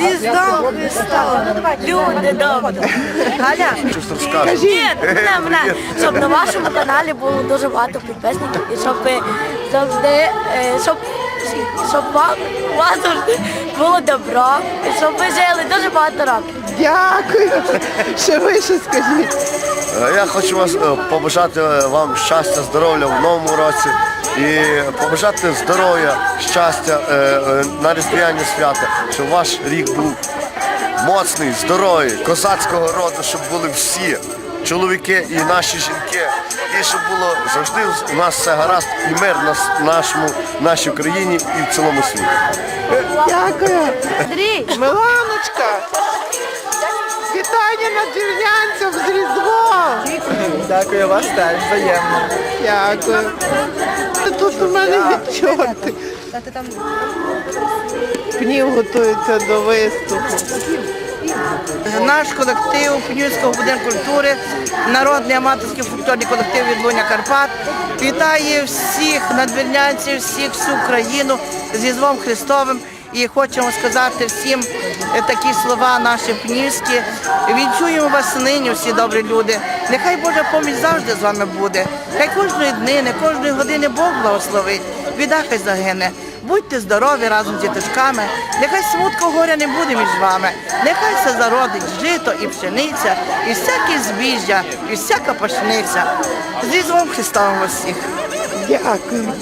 Зіздом Христа, люди добрі. Галя, ні, мене, мене, щоб на вашому каналі було дуже багато підписників і щоб ви завжди, е, щоб, щоб вам, у вас завжди було добро, і щоб ви жили дуже багато років. Дякую. Що ви ще скажіть? Е, Я хочу вас е, побажати е, вам щастя, здоров'я в новому році і побажати здоров'я, щастя е, е, на різдвяні свята, щоб ваш рік був моцний, здоровий, козацького роду, щоб були всі чоловіки і наші жінки. І щоб було завжди у нас все гаразд і мир на нашому, нашій країні і в цілому світі. Дякую. Андрій, Миланочка. Вітання на надвірнянцям з Різдвом. Дякую вас теж взаємно. Дякую. Тут у мене відчоти. Пнів готується до виступу. Наш колектив Пнівського будинку культури, народний аматорський фольклорний колектив відлуння Карпат вітає всіх надвірнянців, всіх всю країну з Різдвом Христовим. І хочемо сказати всім е, такі слова наші пнівські. Відчуємо вас нині, всі добрі люди. Нехай Божа поміч завжди з вами буде. Хай кожної днини, кожної години Бог благословить. Біда хай загине. Будьте здорові разом з діточками. Нехай смутку горя не буде між вами. Нехай все зародить жито і пшениця, і всяке збіжжя, і всяка пашниця. З Різдвом Христовим вас всіх. Дякую.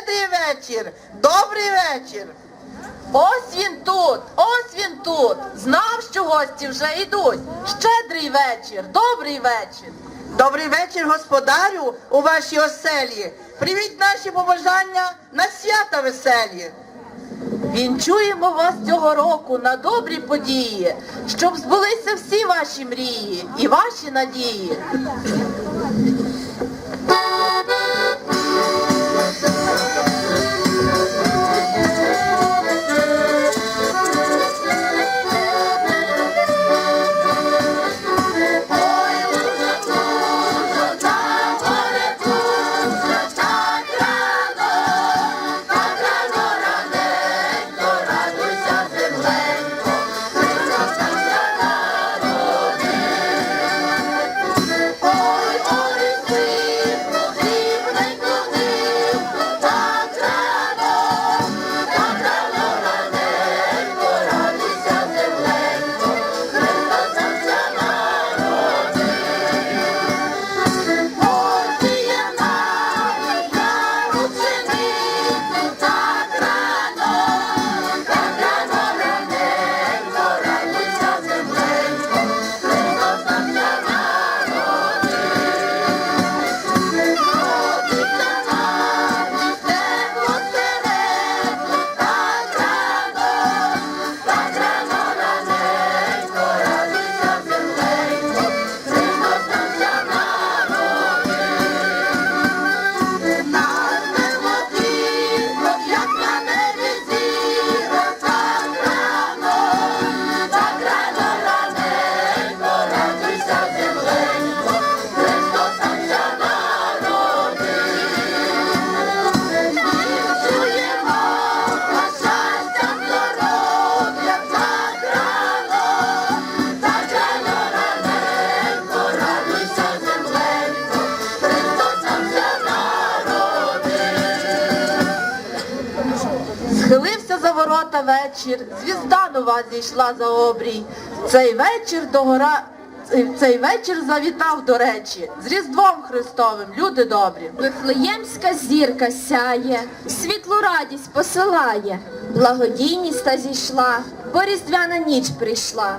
Щедрий вечір, добрий вечір. Ось він тут, ось він тут. Знав, що гості вже йдуть. Щедрий вечір, добрий вечір. Добрий вечір, господарю, у вашій оселі. Привіть наші побажання на свята веселі. Вінчуємо вас цього року на добрі події, щоб збулися всі ваші мрії і ваші надії. Вечір, звізда нова зійшла за обрій. Цей вечір до гора. цей- вечір завітав до речі з Різдвом Христовим, люди добрі. Вифлеємська зірка сяє, світлу радість посилає, благодійність та зійшла, бо різдвяна ніч прийшла.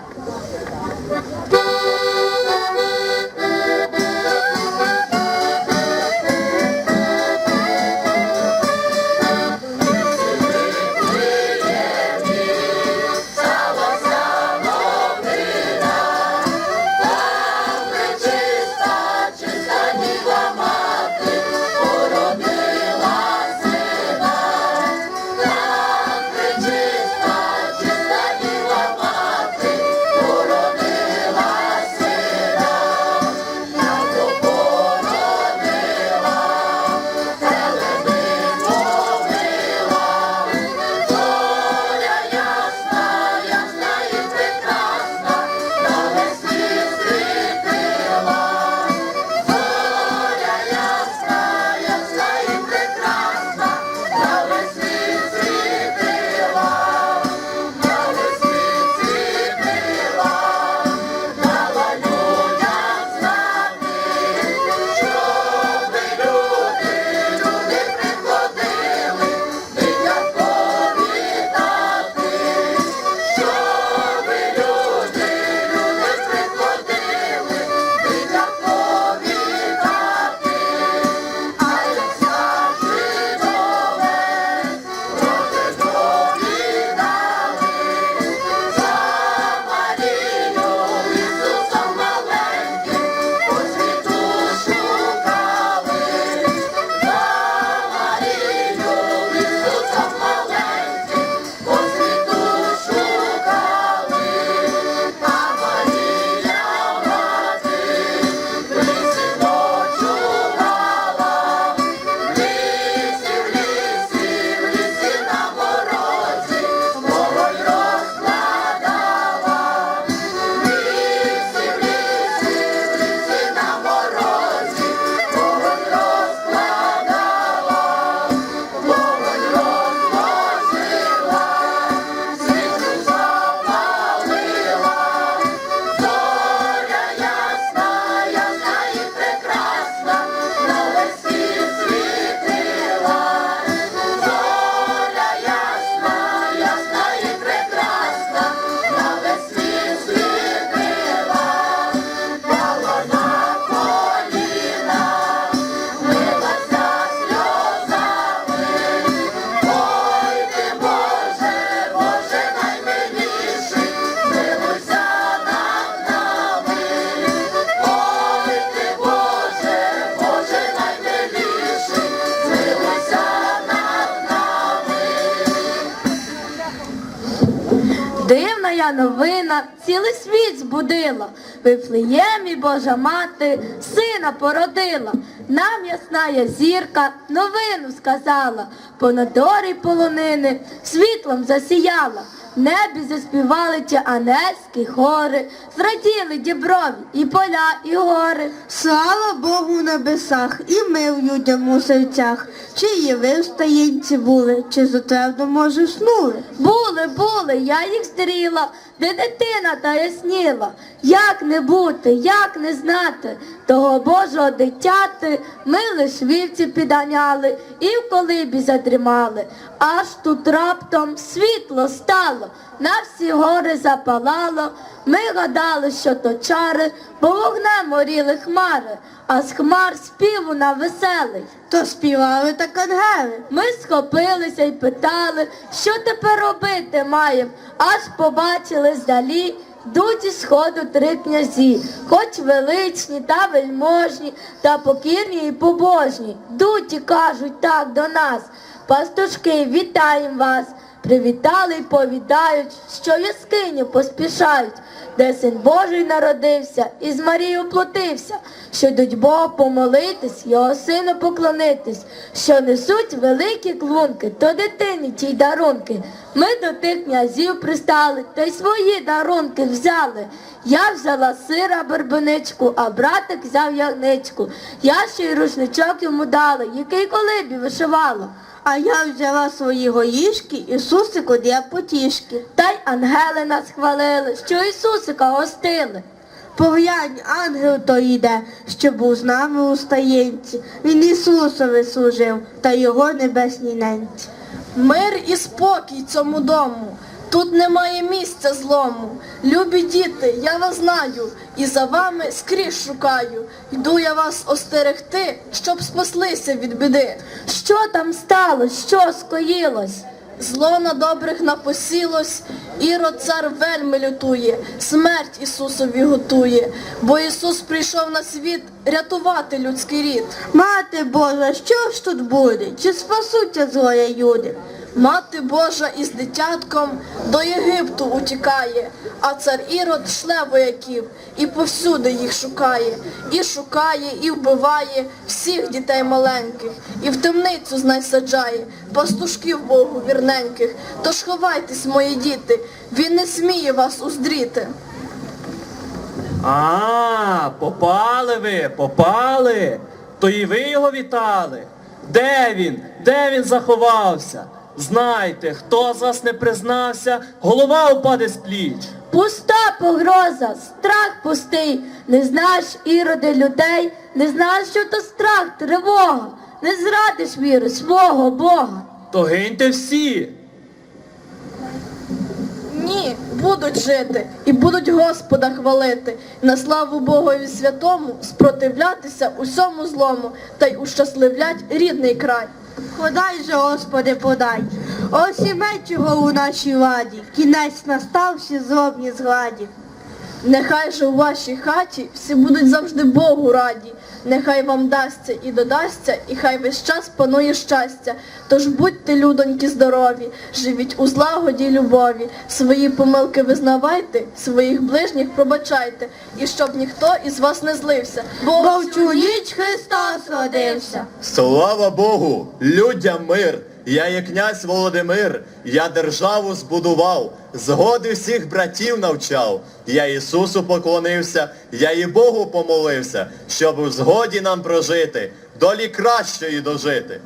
Дивна новина, цілий світ збудила. Вифлеємі Божа мати сина породила. Нам ясная зірка новину сказала, понад дорі полонини світлом засіяла. В небі заспівали ті ангельські хори, зраділи діброві і поля, і гори. Слава Богу в небесах і мир людям у серцях. Чи є в стаєнці були, чи затвердо може снули? Були, були, я їх здріла, де дитина та ясніла. Як не бути, як не знати, того Божого дитяти ми лиш вівці підганяли і в колибі задрімали. Аж тут раптом світло стало, на всі гори запалало. Ми гадали, що то чари, бо вогнем горіли хмари, а з хмар співу на веселий. То співали так ангели. Ми схопилися й питали, що тепер робити маєм, аж побачили здалі. Йдуть із сходу три князі, хоч величні та вельможні, та покірні і побожні. Йдуть і кажуть так до нас. Пастушки, вітаємо вас. Привітали й повідають, що в яскиню поспішають, де син Божий народився і з Марією плотився, що йдуть Богу помолитись, його сину поклонитись, що несуть великі клунки, то дитині ті дарунки. Ми до тих князів пристали, та й свої дарунки взяли. Я взяла сира барбаничку, а братик взяв ягничку. Я ще й рушничок йому дала, який колибі вишивала. А я взяла свої горішки, Ісусику для потішки. Та й ангели нас хвалили, що Ісусика гостили. Поглянь, ангел то йде, що був з нами у стаєнці. Він Ісусові служив, та його небесній ненці. Мир і спокій цьому дому. Тут немає місця злому. Любі діти, я вас знаю, і за вами скрізь шукаю. Йду я вас остерегти, щоб спаслися від біди. Що там стало, що скоїлось? Зло на добрих напосілось, Ірод цар вельми лютує, смерть Ісусові готує, бо Ісус прийшов на світ рятувати людський рід. Мати Божа, що ж тут буде? Чи спасуться злоя люди? Мати Божа із дитятком до Єгипту утікає, а цар Ірод шле вояків і повсюди їх шукає, і шукає, і вбиває всіх дітей маленьких, і в темницю знай саджає, пастушків Богу вірненьких. Тож ховайтесь, мої діти, він не сміє вас уздріти. А, попали ви, попали. То і ви його вітали. Де він? Де він заховався? Знайте, хто з вас не признався, голова упаде з пліч. Пуста погроза, страх пустий. Не знаєш іроди людей, не знаєш, що то страх, тривога. Не зрадиш віру свого Бога. То гиньте всі. Ні, будуть жити і будуть Господа хвалити, на славу Богові святому спротивлятися усьому злому та й ущасливлять рідний край. Подай же, Господи, подай. Ось і мечого у нашій ладі, кінець настав всі злобні згладі. Нехай же у вашій хаті всі будуть завжди Богу раді. Нехай вам дасться і додасться, і хай весь час панує щастя. Тож будьте, людоньки, здорові, живіть у злагоді любові. Свої помилки визнавайте, своїх ближніх пробачайте, і щоб ніхто із вас не злився. Бо, Бо в цю ніч Христос родився. Слава Богу, людям мир. Я є князь Володимир, я державу збудував, згоди всіх братів навчав. Я Ісусу поклонився, я і Богу помолився, щоб у згоді нам прожити, долі кращої дожити.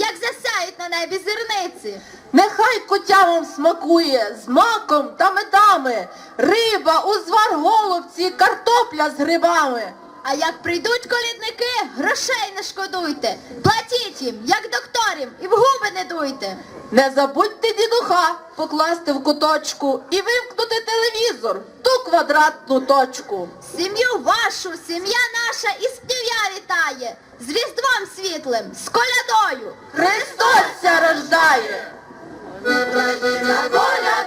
Як засяють на небі зірниці. Нехай кутявам смакує з маком та медами, риба, узвар голубці, картопля з грибами. А як прийдуть колідники, грошей не шкодуйте. Платіть їм, як докторів, і в губи не дуйте. Не забудьте дідуха покласти в куточку і вимкнути телевізор, ту квадратну точку. Сім'ю вашу, сім'я наша із пів'я вітає. З Різдвом світлим, з колядою. Христос ся рождає. Колядує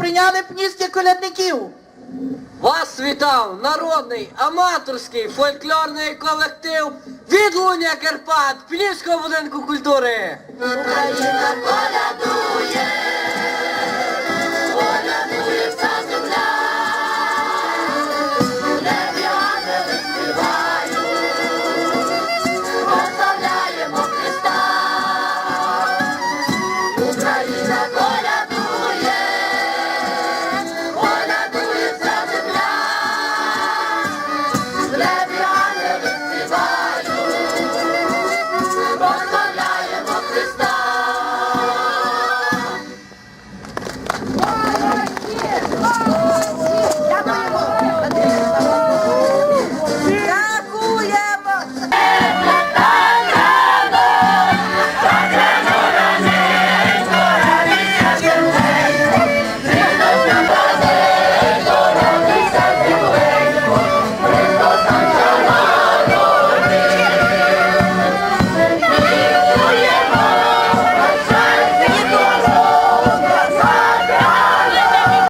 прийняли пнівських колядників. Вас вітав народний аматорський фольклорний колектив Відлуння Карпат Пліського будинку культури. Україна колядує,